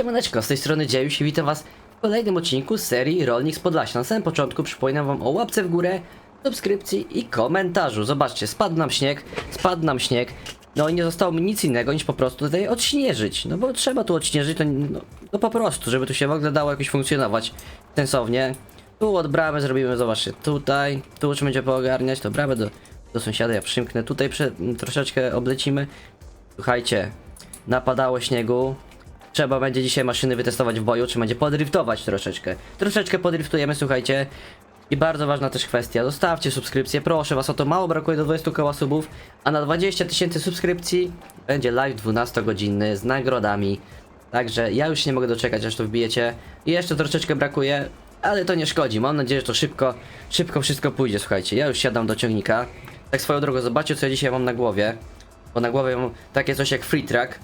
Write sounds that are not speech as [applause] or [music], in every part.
Siemaneczko, z tej strony Dziejuś i witam was w kolejnym odcinku z serii Rolnik z Podlasia. Na samym początku przypominam wam o łapce w górę, subskrypcji i komentarzu. Zobaczcie, spadł nam śnieg, spadł nam śnieg. No i nie zostało mi nic innego niż po prostu tutaj odśnieżyć. No bo trzeba tu odśnieżyć, to no, no po prostu, żeby tu się w ogóle dało jakoś funkcjonować sensownie. Tu od bramy zrobimy, zobaczcie, tutaj, tu trzeba będzie poogarniać, to bramę do, do sąsiada ja przymknę, tutaj prze, troszeczkę oblecimy. Słuchajcie, napadało śniegu. Trzeba będzie dzisiaj maszyny wytestować w boju, czy będzie podriftować troszeczkę. Troszeczkę podriftujemy, słuchajcie. I bardzo ważna też kwestia, zostawcie subskrypcję, proszę was o to, mało brakuje do 20 koła subów, a na 20 tysięcy subskrypcji będzie live 12-godzinny z nagrodami. Także ja już nie mogę doczekać, aż to wbijecie. I jeszcze troszeczkę brakuje, ale to nie szkodzi. Mam nadzieję, że to szybko, szybko wszystko pójdzie, słuchajcie. Ja już siadam do ciągnika. Tak swoją drogą, zobaczcie co ja dzisiaj mam na głowie. Bo na głowie mam takie coś jak free track.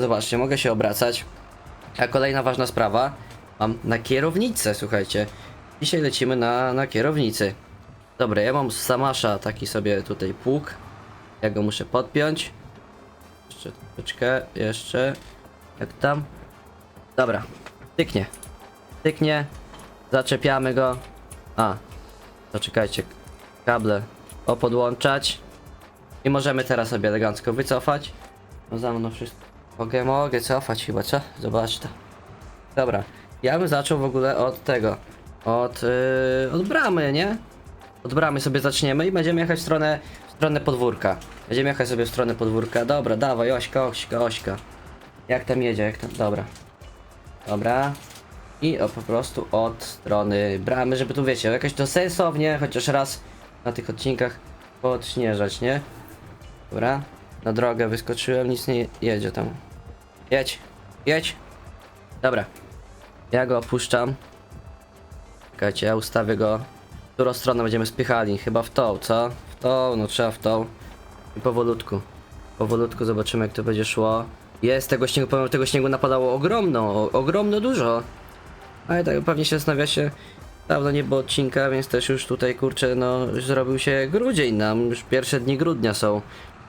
Zobaczcie, mogę się obracać. A kolejna ważna sprawa. Mam na kierownicę, słuchajcie. Dzisiaj lecimy na, na kierownicy. Dobra, ja mam z Samasza taki sobie tutaj pług. Ja go muszę podpiąć. Jeszcze troszeczkę, jeszcze. Jak tam? Dobra, tyknie. Tyknie. Zaczepiamy go. A, zaczekajcie. Kable opodłączać. I możemy teraz sobie elegancko wycofać. No za mną wszystko. Mogę, mogę cofać chyba, co? Zobacz to. Dobra, ja bym zaczął w ogóle od tego. Od, yy, od bramy, nie? Od bramy sobie zaczniemy i będziemy jechać w stronę, w stronę podwórka. Będziemy jechać sobie w stronę podwórka. Dobra, dawaj, Ośka, Ośka, Ośka. Jak tam jedzie, jak tam, dobra. Dobra. I o, po prostu od strony bramy, żeby tu wiecie, jakoś to sensownie, chociaż raz na tych odcinkach podśnieżać, nie? Dobra. Na drogę wyskoczyłem, nic nie jedzie tam. Jedź, jedź. Dobra. Ja go opuszczam. Czekajcie, ja ustawię go. W którą stronę będziemy spychali? Chyba w tą, co? W tą, no trzeba w tą. I powolutku. Powolutku zobaczymy jak to będzie szło. Jest tego śniegu, powiem, tego śniegu napadało ogromno, o, ogromno dużo. Ale tak pewnie się zastanawia się. Dawno nie było odcinka, więc też już tutaj kurczę, no już zrobił się grudzień nam, już pierwsze dni grudnia są.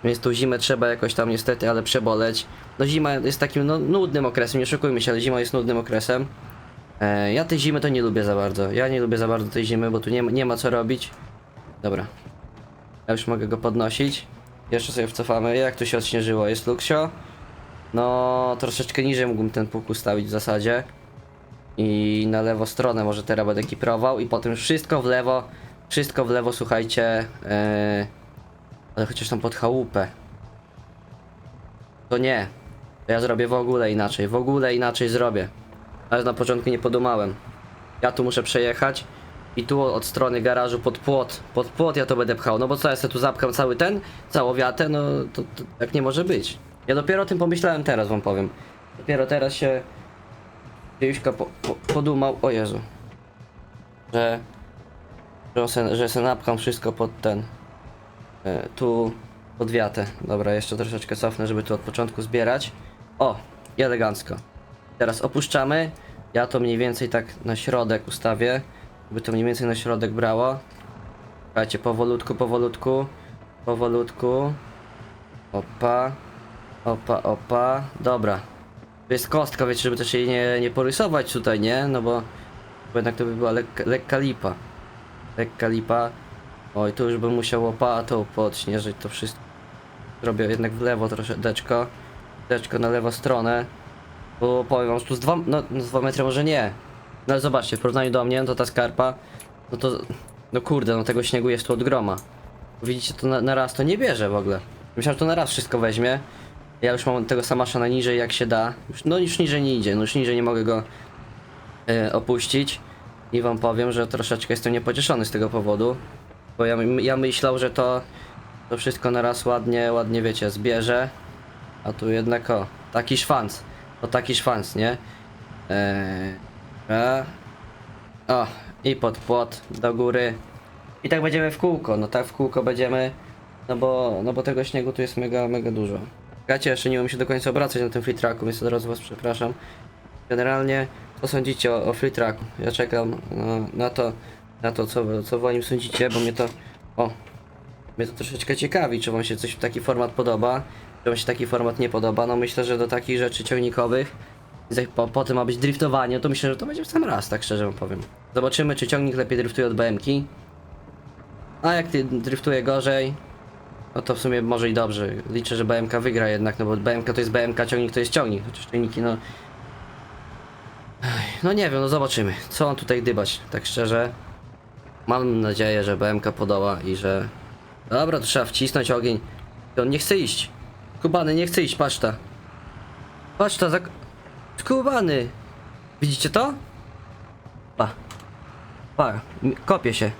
Więc tą zimę trzeba jakoś tam niestety, ale przeboleć. No zima jest takim no, nudnym okresem, nie oszukujmy się, ale zima jest nudnym okresem. E, ja tej zimy to nie lubię za bardzo. Ja nie lubię za bardzo tej zimy, bo tu nie, ma- nie ma co robić. Dobra. Ja już mogę go podnosić. Jeszcze sobie wcofamy. Jak tu się odśnieżyło? Jest Luxio? No, troszeczkę niżej mógłbym ten pług ustawić w zasadzie. I na lewo stronę może teraz będę kiprował i potem wszystko w lewo. Wszystko w lewo, słuchajcie. E, ale chociaż tam pod chałupę. To nie. To ja zrobię w ogóle inaczej. W ogóle inaczej zrobię. Ale na początku nie podumałem. Ja tu muszę przejechać. I tu od strony garażu pod płot. Pod płot ja to będę pchał. No bo co, ja sobie tu zapkam cały ten, całą wiatę, no to, to tak nie może być. Ja dopiero o tym pomyślałem teraz, wam powiem. Dopiero teraz się Juśka po, po, podumał, o Jezu. Że, że, se, że se napcham wszystko pod ten. E, tu pod wiatę. Dobra, jeszcze troszeczkę cofnę, żeby tu od początku zbierać. O, i elegancko. Teraz opuszczamy. Ja to mniej więcej tak na środek ustawię, żeby to mniej więcej na środek brało. Słuchajcie, powolutku, powolutku, powolutku. Opa, opa, opa. Dobra. To jest kostka, wiecie, żeby też jej nie, nie porysować tutaj, nie? No bo, bo jednak to by była lekka, lekka lipa. Lekka lipa. Oj, tu już bym musiał łopatą podśnieżyć to wszystko. Zrobię jednak w lewo troszeczkę. Troszeczkę na lewą stronę. Bo powiem wam, że tu z 2 no, z dwa metry może nie. No ale zobaczcie, w porównaniu do mnie, no to ta skarpa, no to, no kurde, no tego śniegu jest tu od groma. Widzicie, to na, na raz to nie bierze w ogóle. Myślałem, że to na raz wszystko weźmie. Ja już mam tego samasza na niżej jak się da. Już, no już niżej nie idzie, no już niżej nie mogę go e, opuścić. I wam powiem, że troszeczkę jestem niepocieszony z tego powodu. Bo ja, ja myślał, że to, to wszystko na raz ładnie, ładnie wiecie, zbierze. A tu jednak o, taki szwanc. To taki szwanc, nie? Eee, a. o, i pod płot do góry. I tak będziemy w kółko, no tak w kółko będziemy. No bo, no bo tego śniegu tu jest mega, mega dużo. Gacie, jeszcze nie umiem się do końca obracać na tym free tracku, więc od razu was przepraszam. Generalnie, co sądzicie o, o free tracku? Ja czekam no, na to, na to co, co wy o nim sądzicie, bo mnie to, o, mnie to troszeczkę ciekawi, czy wam się coś taki format podoba, czy wam się taki format nie podoba. No myślę, że do takich rzeczy ciągnikowych jak po, potem ma być driftowanie, to myślę, że to będzie w sam raz, tak szczerze wam powiem. Zobaczymy, czy ciągnik lepiej driftuje od BMki. A jak ty driftuje gorzej, no to w sumie może i dobrze. Liczę, że BMK wygra jednak, no bo BMK to jest BMK, ciągnik to jest ciągnik. Chociaż ciągniki, no... No nie wiem, no zobaczymy. Co on tutaj dybać, tak szczerze. Mam nadzieję, że BMK podoła i że... Dobra, to trzeba wcisnąć ogień. I on nie chce iść. Kubany nie chce iść, patrz ta. Patrz ta, zak... Skubany! Widzicie to? Pa. Pa, kopie się.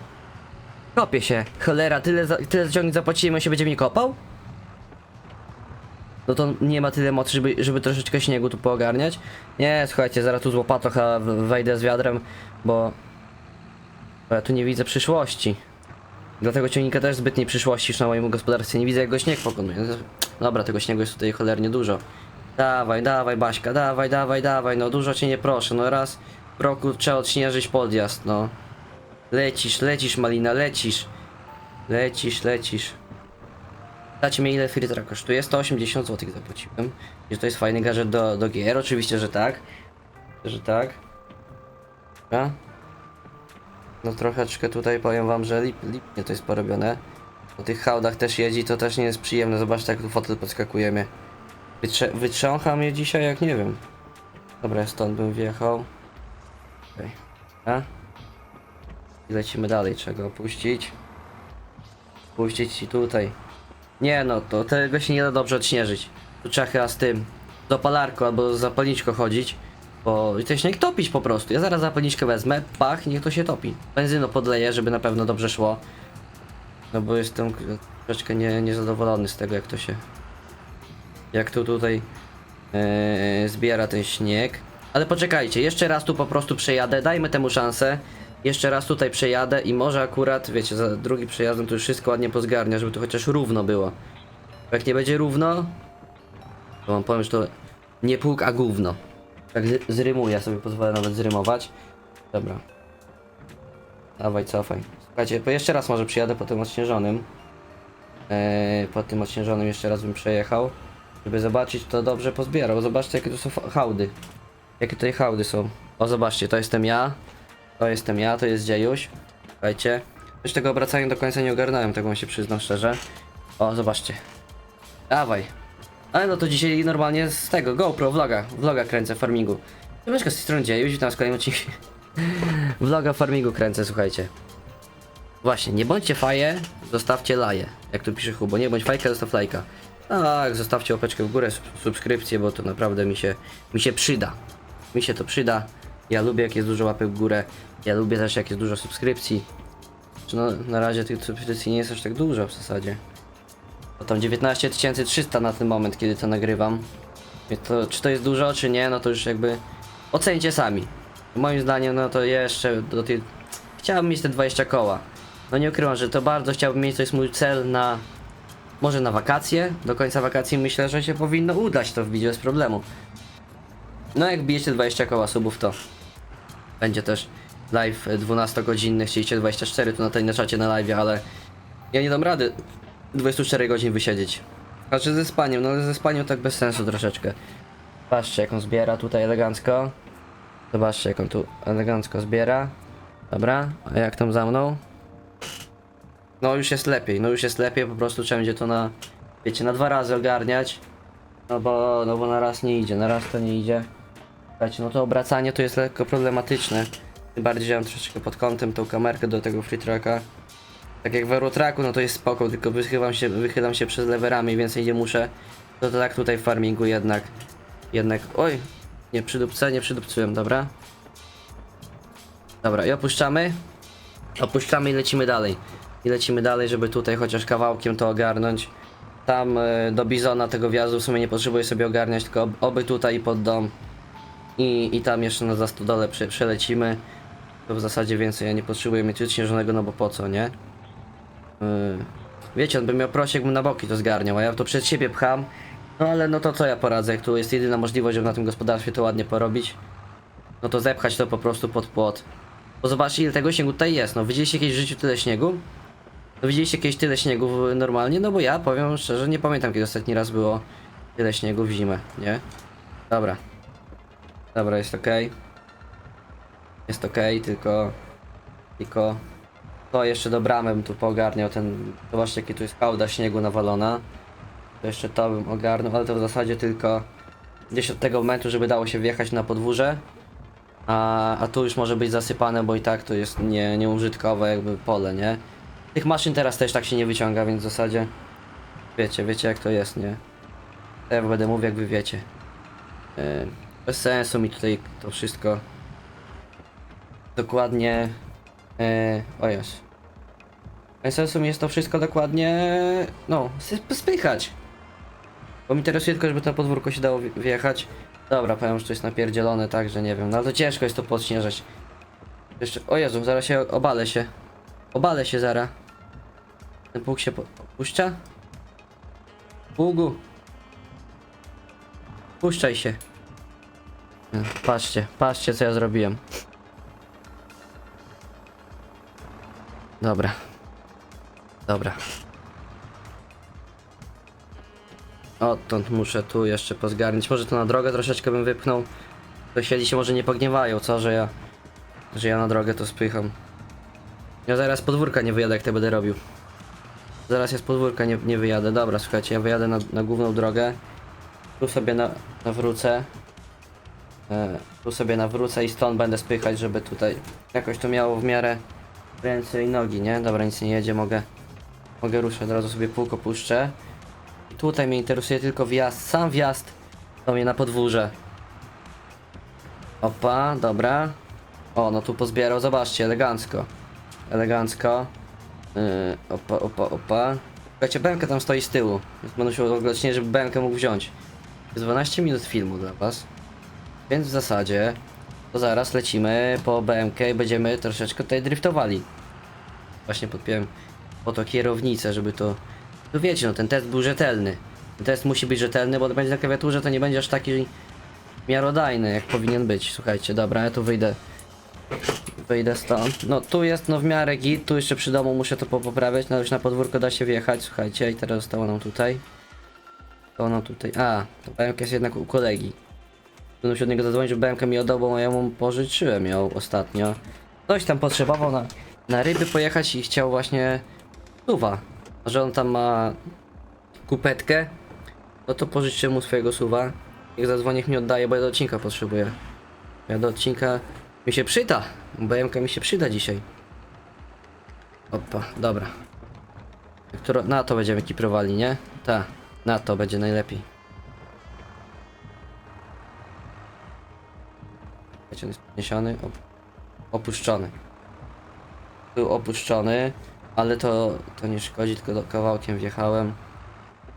Kopie się. Cholera, tyle za, tyle za ciągnik zapłaciłem, on się będzie mnie kopał? No to nie ma tyle mocy, żeby, żeby troszeczkę śniegu tu poogarniać. Nie, słuchajcie, zaraz tu z łopatą wejdę z wiadrem, bo... Bo ja tu nie widzę przyszłości. Dlatego ciągnika też zbytniej przyszłości już na moim gospodarstwie nie widzę jak go śnieg pokonuje. Dobra, tego śniegu jest tutaj cholernie dużo. Dawaj, dawaj Baśka, dawaj, dawaj, dawaj, no dużo cię nie proszę, no raz w roku trzeba odśnieżyć podjazd, no. Lecisz, lecisz Malina, lecisz. Lecisz, lecisz. Dacie mi ile filtra kosztuje? 180 zł zapłaciłem. Że to jest fajny gadżet do, do gier, oczywiście, że tak. Że tak. Dobra. No troszeczkę tutaj powiem wam, że lip, lipnie to jest porobione. Po tych hałdach też jeździ, to też nie jest przyjemne. Zobaczcie jak tu fotel podskakuje mnie. Wytrze wytrzącha mnie dzisiaj jak nie wiem. Dobra, stąd bym wjechał. Okay. I lecimy dalej, czego opuścić. Puścić i tutaj. Nie no, to tego się nie da dobrze odśnieżyć. Tu trzeba chyba z tym dopalarką albo z zapalniczką chodzić. Bo ten śnieg topić po prostu. Ja zaraz zapalniczkę wezmę, pach, niech to się topi. Benzyną podleję, żeby na pewno dobrze szło. No bo jestem troszeczkę nie, niezadowolony z tego jak to się... Jak to tutaj e, zbiera ten śnieg. Ale poczekajcie, jeszcze raz tu po prostu przejadę, dajmy temu szansę. Jeszcze raz tutaj przejadę i może akurat, wiecie, za drugi przejazdem to już wszystko ładnie pozgarnia, żeby to chociaż równo było. Jak nie będzie równo, to wam powiem, że to nie pług, a gówno. Tak zrymuję, sobie pozwolę nawet zrymować. Dobra. Dawaj, cofaj. Słuchajcie, bo jeszcze raz może przyjadę po tym odśnieżonym. Eee, po tym odśnieżonym jeszcze raz bym przejechał. Żeby zobaczyć, to dobrze pozbierał. Zobaczcie, jakie tu są hałdy. Jakie tutaj hałdy są. O, zobaczcie, to jestem ja. To jestem ja, to jest Dziejuś. Słuchajcie. Już tego obracania do końca nie ogarnąłem, tego wam się przyznam szczerze. O, zobaczcie. Dawaj. Ale no to dzisiaj normalnie z tego, GoPro, vloga, vloga kręcę farmingu. Siemeczko z tej strony Dziejuś, witam w kolejnym odcinku. [laughs] vloga farmingu kręcę, słuchajcie. Właśnie, nie bądźcie faje, zostawcie laje. Jak tu pisze Hubo, nie bądź fajka, zostaw lajka. Tak, zostawcie łapeczkę w górę, sub- subskrypcję, bo to naprawdę mi się, mi się przyda. Mi się to przyda. Ja lubię jak jest dużo łapek w górę. Ja lubię też jak jest dużo subskrypcji. No, na razie tych subskrypcji nie jest aż tak dużo w zasadzie. Bo tam 19 300 na ten moment, kiedy to nagrywam. To, czy to jest dużo, czy nie, no to już jakby ocencie sami. Moim zdaniem, no to jeszcze do tej... Chciałbym mieć te 20 koła. No nie ukrywam, że to bardzo chciałbym mieć, to jest mój cel na... Może na wakacje? Do końca wakacji myślę, że się powinno udać to wbić bez problemu. No jak bijecie 20 koła subów, to będzie też live 12-godzinny, chcieliście 24 tu na tej na czacie na live, ale ja nie dam rady 24 godzin wysiedzieć. Znaczy ze spaniem, no ale ze spaniem tak bez sensu troszeczkę. Patrzcie jak on zbiera tutaj elegancko. Zobaczcie jak on tu elegancko zbiera. Dobra, a jak tam za mną? No już jest lepiej, no już jest lepiej, po prostu trzeba będzie to na, wiecie, na dwa razy ogarniać. No bo, no bo na raz nie idzie, na raz to nie idzie. Słuchajcie, no to obracanie to jest lekko problematyczne. Tym bardziej, że mam troszeczkę pod kątem tą kamerkę do tego free tracka. Tak jak w Eurotracku, no to jest spoko, tylko wychylam się, wychylam się przez lewe ramię i więcej nie muszę. To, to tak tutaj w farmingu jednak, jednak, oj, nie przydupcę, nie przydupcyłem, dobra? Dobra, i opuszczamy. Opuszczamy i lecimy dalej. I lecimy dalej, żeby tutaj chociaż kawałkiem to ogarnąć. Tam e, do Bizona tego wjazdu w sumie nie potrzebuję sobie ogarniać, tylko ob- oby tutaj pod dom. I, i tam jeszcze na zastodole prze, przelecimy. To w zasadzie więcej ja nie potrzebuję mieć odśnieżonego, no bo po co, nie? Yy. Wiecie, on by miał prosić, jakbym na boki to zgarniał, a ja to przed siebie pcham. No ale no to co ja poradzę, jak tu jest jedyna możliwość, żeby na tym gospodarstwie to ładnie porobić. No to zepchać to po prostu pod płot. Bo zobaczcie ile tego śniegu tutaj jest, no widzieliście kiedyś w życiu tyle śniegu? No widzieliście kiedyś tyle śniegu normalnie? No bo ja powiem szczerze, nie pamiętam kiedy ostatni raz było tyle śniegu w zimę, nie? Dobra. Dobra, jest ok. Jest ok, tylko... Tylko... To jeszcze do bramy bym tu poogarniał ten... Zobaczcie jaki tu jest hałda śniegu nawalona. To jeszcze to bym ogarnął, ale to w zasadzie tylko... Gdzieś od tego momentu, żeby dało się wjechać na podwórze. A, a tu już może być zasypane, bo i tak to jest nie, nieużytkowe jakby pole, nie? Tych maszyn teraz też tak się nie wyciąga, więc w zasadzie... Wiecie, wiecie jak to jest, nie? Ja będę mówił jak wy wiecie. Yy, bez sensu mi tutaj to wszystko dokładnie. Yy, o jest. Bez mi jest to wszystko dokładnie. No, spychać. Bo mi interesuje tylko, żeby to podwórko się dało wje- wjechać. Dobra, powiem, że to jest napierdzielone, tak, że nie wiem. No to ciężko jest to podśnieżać. Jeszcze. O Jezu, zaraz się obalę się. Obalę się zaraz. Ten pług się po- puszcza? Pługu. Puszczaj się. No, Patrzcie, patrzcie co ja zrobiłem. Dobra. Dobra. Odtąd muszę tu jeszcze pozgarnić. Może to na drogę troszeczkę bym wypchnął. Sąsiedzi się może nie pogniewają, co, że ja... Że ja na drogę to spycham. Ja zaraz podwórka nie wyjadę, jak to będę robił. Zaraz ja z podwórka nie, nie wyjadę. Dobra, słuchajcie, ja wyjadę na, na główną drogę. Tu sobie na, nawrócę. E, tu sobie nawrócę i stąd będę spychać, żeby tutaj jakoś to miało w miarę ręce i nogi, nie? Dobra, nic nie jedzie, mogę, mogę ruszyć, od razu sobie półko puszczę. I tutaj mnie interesuje tylko wjazd, sam wjazd do mnie na podwórze. Opa, dobra. O, no tu pozbierał, zobaczcie, elegancko. Elegancko. Yy, opa, opa, opa. Słuchajcie, Benka tam stoi z tyłu, więc będę się oglądać, żeby Benkę mógł wziąć. Jest 12 minut filmu dla was. Więc w zasadzie to zaraz lecimy po BMK i będziemy troszeczkę tutaj driftowali. Właśnie podpiąłem po to kierownicę, żeby to... No wiecie, no ten test był rzetelny. Ten test musi być rzetelny, bo będzie na klawiaturze, to nie będzie aż taki miarodajny, jak powinien być. Słuchajcie, dobra, ja tu wyjdę. Wyjdę stąd. No tu jest no w miarę git, tu jeszcze przy domu muszę to po- poprawiać, no już na podwórko da się wjechać, słuchajcie, i teraz zostało nam tutaj. To nam tutaj, a, to BMK jest jednak u kolegi. Będę się od niego zadzwonić, żeby BMK mi oddał, bo ja mu pożyczyłem ją ostatnio. Ktoś tam potrzebował na, na ryby pojechać i chciał właśnie suwa. Że on tam ma kupetkę, no to pożyczę mu swojego suwa. Jak zadzwonię, niech mi oddaje, bo ja do odcinka potrzebuję. Ja do odcinka mi się przyda. BMK mi się przyda dzisiaj. Opa, dobra. Na to będziemy kiprowali, nie? Tak, na to będzie najlepiej. Wiecie, on jest podniesiony, op opuszczony. Był opuszczony, ale to, to nie szkodzi, tylko do, kawałkiem wjechałem.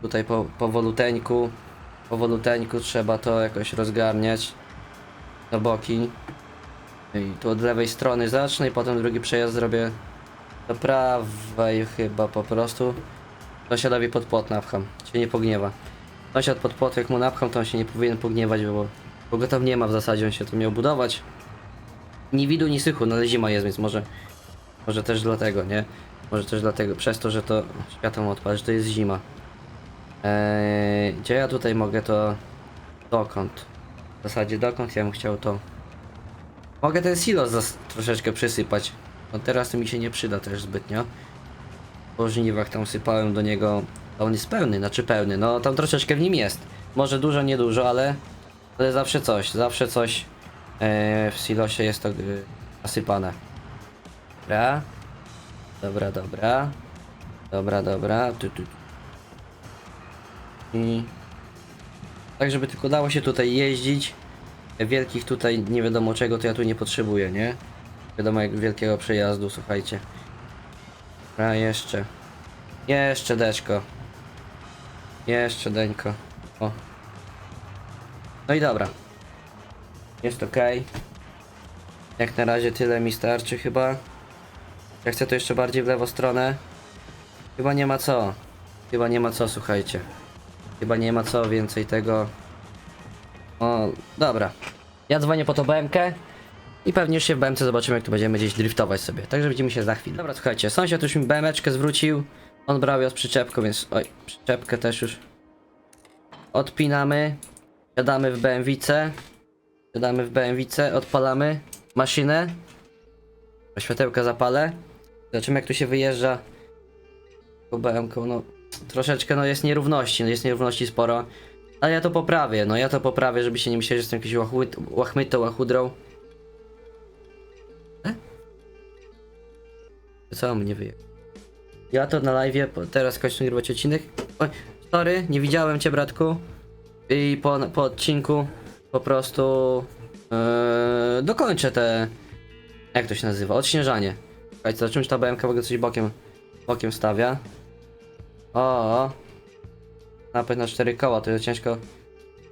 Tutaj po, powoluteńku, powoluteńku trzeba to jakoś rozgarniać na boki. I tu od lewej strony zacznę i potem drugi przejazd zrobię do prawej chyba po prostu. Sąsiadowi pod płot napcham, się nie pogniewa. Sąsiad pod płot jak mu napcham, to on się nie powinien pogniewać, bo, bo go tam nie ma w zasadzie, on się tu miał budować. Ni widu, ni sychu, no ale zima jest, więc może, może też dlatego, nie? Może też dlatego, przez to, że to światło odpala, że to jest zima. Eee, gdzie ja tutaj mogę to... Dokąd? W zasadzie dokąd ja bym chciał to... Mogę ten silos troszeczkę przysypać. No teraz to mi się nie przyda też zbytnio. Po żniwach tam sypałem do niego... On jest pełny, znaczy pełny, no tam troszeczkę w nim jest. Może dużo, nie dużo, ale... Ale zawsze coś, zawsze coś e, w silosie jest to e, nasypane. Dobra. Dobra, dobra. Dobra, dobra. Tu, tu. I... Tak, żeby tylko dało się tutaj jeździć. Wielkich tutaj nie wiadomo czego to ja tu nie potrzebuję, nie? Wiadomo jak wielkiego przejazdu, słuchajcie. A jeszcze. Jeszcze deszko. Jeszcze deńko. O. No i dobra. Jest ok. Jak na razie tyle mi starczy chyba. Ja chcę to jeszcze bardziej w lewą stronę. Chyba nie ma co. Chyba nie ma co, słuchajcie. Chyba nie ma co więcej tego. O, dobra. Ja dzwonię po to BMK i pewnie już się w BMC zobaczymy, jak tu będziemy gdzieś driftować sobie. Także widzimy się za chwilę. Dobra, słuchajcie, sąsiad już mi BMeczkę zwrócił. On brał ją z przyczepką, więc oj, przyczepkę też już odpinamy. Siadamy w BMWce. Siadamy w BMW, odpalamy maszynę. Światełka zapalę. Zobaczymy jak tu się wyjeżdża. Po BMK, no troszeczkę no jest nierówności, no jest nierówności sporo. Ale ja to poprawię, no ja to poprawię, żeby się nie myśleć, że jestem łachłyt, łachmytą, łachudrą. E? Co mnie wyje? Ja to na live, teraz kończę nagrywać odcinek. Oj, sorry, nie widziałem cię bratku. I po, po odcinku po prostu yy, dokończę te. Jak to się nazywa? Odśnieżanie. Słuchajcie, zobaczymy, czy ta BMK w ogóle coś bokiem, bokiem stawia. O, o. Napęd na cztery koła, to ciężko.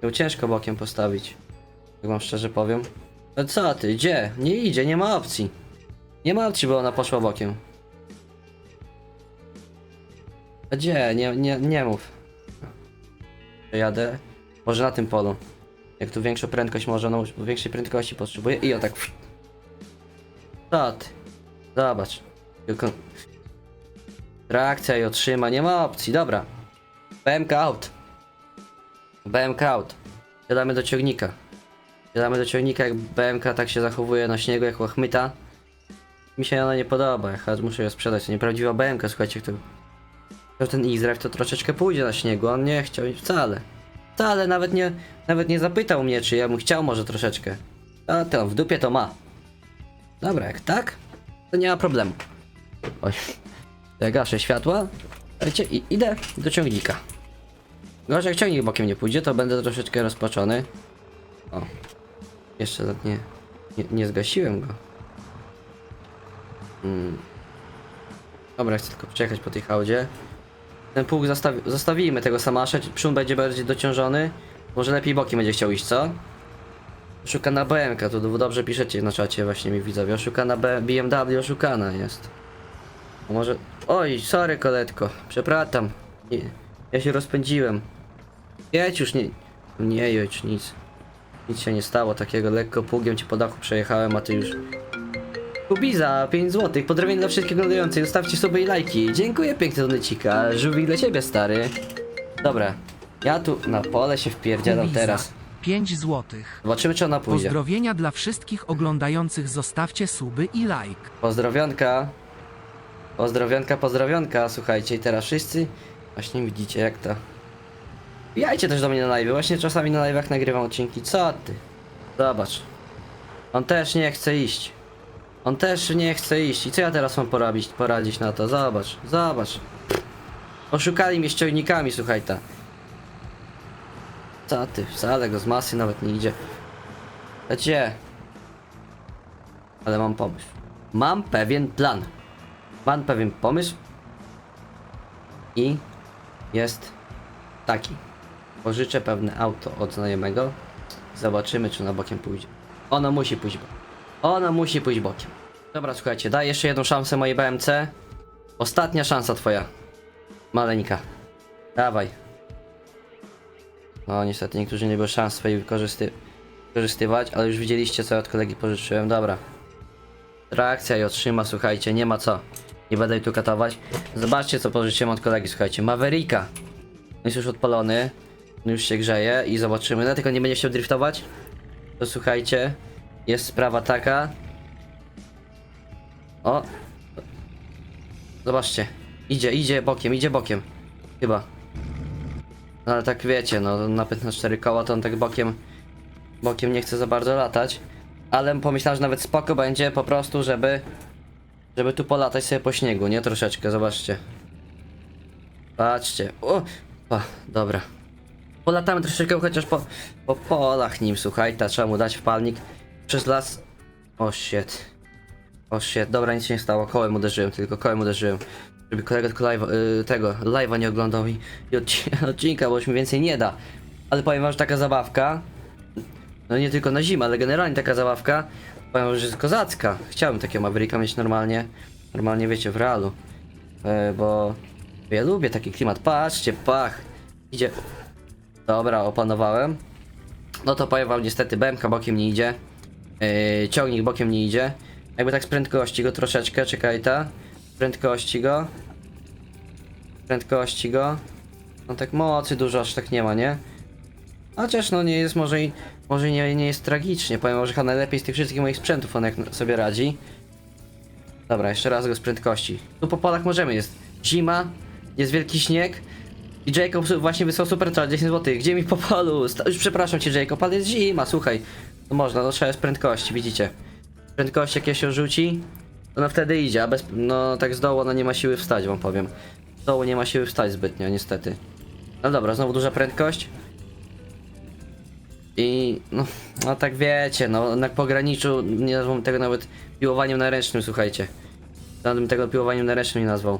To ciężko bokiem postawić. Jak wam szczerze powiem. No co ty, gdzie? Nie idzie, nie ma opcji. Nie ma opcji, bo ona poszła bokiem. A Gdzie? Nie, nie, nie mów. Jadę. Może na tym polu. Jak tu większą prędkość może, no bo większej prędkości potrzebuję i o tak. Ty? Zobacz. Tylko... Reakcja i otrzyma, nie ma opcji, dobra. BMK out. BMK out. Siadamy do ciągnika. Siadamy do ciągnika, jak BMK tak się zachowuje na śniegu, jak łachmyta. Mi się ona nie podoba, chyba muszę ją sprzedać. To nieprawdziwa BMK, słuchajcie, kto... To ten Izrael to troszeczkę pójdzie na śniegu, on nie chciał wcale. Wcale, nawet nie, nawet nie zapytał mnie, czy ja bym chciał może troszeczkę. A to, w dupie to ma. Dobra, jak tak, to nie ma problemu. Oj, ja gaszę światła. Słuchajcie, i idę do ciągnika. Gorzej jak ciągnik bokiem nie pójdzie, to będę troszeczkę rozpaczony. O, jeszcze nawet nie, nie, nie zgasiłem go. Mm. Dobra, chcę tylko przejechać po tej hałdzie. Ten pług zostawi zostawimy tego Samasza, przód będzie bardziej dociążony. Może lepiej bokiem będzie chciał iść, co? Oszukana BMK, to dobrze piszecie na czacie właśnie mi widzowie. Oszukana BMW, oszukana jest. A może... Oj, sorry koletko, przepraszam. Nie, ja się rozpędziłem. Jedź już, nie... Nie jedź, nic. Nic się nie stało takiego, lekko pługiem ci po dachu przejechałem, a ty już... Kubiza, 5 zł. Pozdrowienia dla wszystkich oglądających. Zostawcie sobie i lajki. Dziękuję pięknie Donecika. Żółwik dla ciebie, stary. Dobra. Ja tu na pole się wpierdzielam Kubiza, teraz. 5 złotych. Zobaczymy, czy ona pójdzie. Pozdrowienia dla wszystkich oglądających. Zostawcie suby i like. Pozdrowionka. Pozdrowionka, pozdrowionka. Słuchajcie, i teraz wszyscy właśnie widzicie jak to. Wbijajcie też do mnie na live. Właśnie czasami na live'ach nagrywam odcinki. Co ty? Zobacz. On też nie chce iść. On też nie chce iść. I co ja teraz mam poradzić, poradzić na to? Zobacz, zobacz. Oszukali mnie ściągnikami, słuchaj ta. Co ty? Wcale go z masy nawet nie idzie. A Gdzie? Ale mam pomysł. Mam pewien plan. Mam pewien pomysł. I jest taki. Pożyczę pewne auto od znajomego. Zobaczymy, czy na bokiem pójdzie. Ono musi pójść Ono musi pójść bokiem. Dobra, słuchajcie, daj jeszcze jedną szansę mojej BMC. Ostatnia szansa twoja. Maleńka. Dawaj. No niestety niektórzy nie było szans swojej wykorzysty wykorzystywać, ale już widzieliście co ja od kolegi pożyczyłem. Dobra. Reakcja i otrzyma, słuchajcie, nie ma co. Nie będę tu katować. Zobaczcie co pożyczyłem od kolegi, słuchajcie. Mavericka. Jest już odpalony. On Już się grzeje i zobaczymy. No tylko nie będzie chciał driftować. To słuchajcie. Jest sprawa taka. O. Zobaczcie. Idzie, idzie bokiem, idzie bokiem. Chyba. No ale tak wiecie, no napęd na cztery koła to on tak bokiem bokiem nie chce za bardzo latać. Ale pomyślałem, że nawet spoko będzie po prostu, żeby żeby tu polatać sobie po śniegu, nie? Troszeczkę, zobaczcie. Patrzcie. O! Dobra. Polatamy troszeczkę chociaż po, po polach nim, słuchaj, ta trzeba mu dać wpalnik przez las. O shit. O shit, dobra, nic się nie stało, kołem uderzyłem, tylko kołem uderzyłem. Żeby kolega tylko live, y, tego, live'a nie oglądał i, i odci- [laughs] odcinka, bo już mi więcej nie da. Ale powiem wam, że taka zabawka, no nie tylko na zimę, ale generalnie taka zabawka, powiem wam, że jest kozacka. Chciałbym takiego Mavericka mieć normalnie, normalnie wiecie, w realu. E, bo ja lubię taki klimat, patrzcie, pach, idzie. Dobra, opanowałem. No to powiem wam, niestety BMK bokiem nie idzie. Yy, ciągnik bokiem nie idzie. Jakby tak z prędkości go troszeczkę, czekaj ta. Prędkości go. Prędkości go. No tak mocy dużo aż tak nie ma, nie? Chociaż no nie jest może i, może nie, nie jest tragicznie. Powiem wam, że chyba najlepiej z tych wszystkich moich sprzętów on jak sobie radzi. Dobra, jeszcze raz go z prędkości. Tu po polach możemy, jest zima, jest wielki śnieg i Jacob właśnie wysłał super czar 10 zł. Gdzie mi po polu? Już przepraszam cię Jacob, ale jest zima, słuchaj. To można, no trzeba z prędkości, widzicie. Prędkość jak się rzuci, to no wtedy idzie, a bez, no tak z dołu ona nie ma siły wstać, wam powiem. Z dołu nie ma siły wstać zbytnio, niestety. No dobra, znowu duża prędkość. I no, no tak wiecie, no na pograniczu nie nazwą tego nawet piłowaniem naręcznym, słuchajcie. Ja bym tego piłowaniem naręcznym nie nazwał.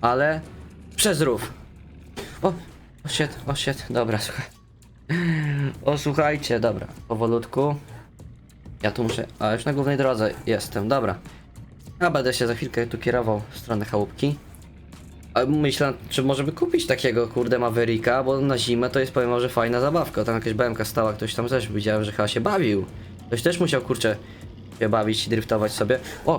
Ale przez rów. O, o shit, dobra, słuchaj. O słuchajcie, dobra, powolutku. Ja tu muszę, a już na głównej drodze jestem, dobra. Ja będę się za chwilkę tu kierował w stronę chałupki. A myślę, czy możemy kupić takiego kurde Mavericka, bo na zimę to jest powiem wam, że fajna zabawka. Tam jakaś BMK stała, ktoś tam też widziałem, że chyba się bawił. Ktoś też musiał kurczę się bawić i driftować sobie. O,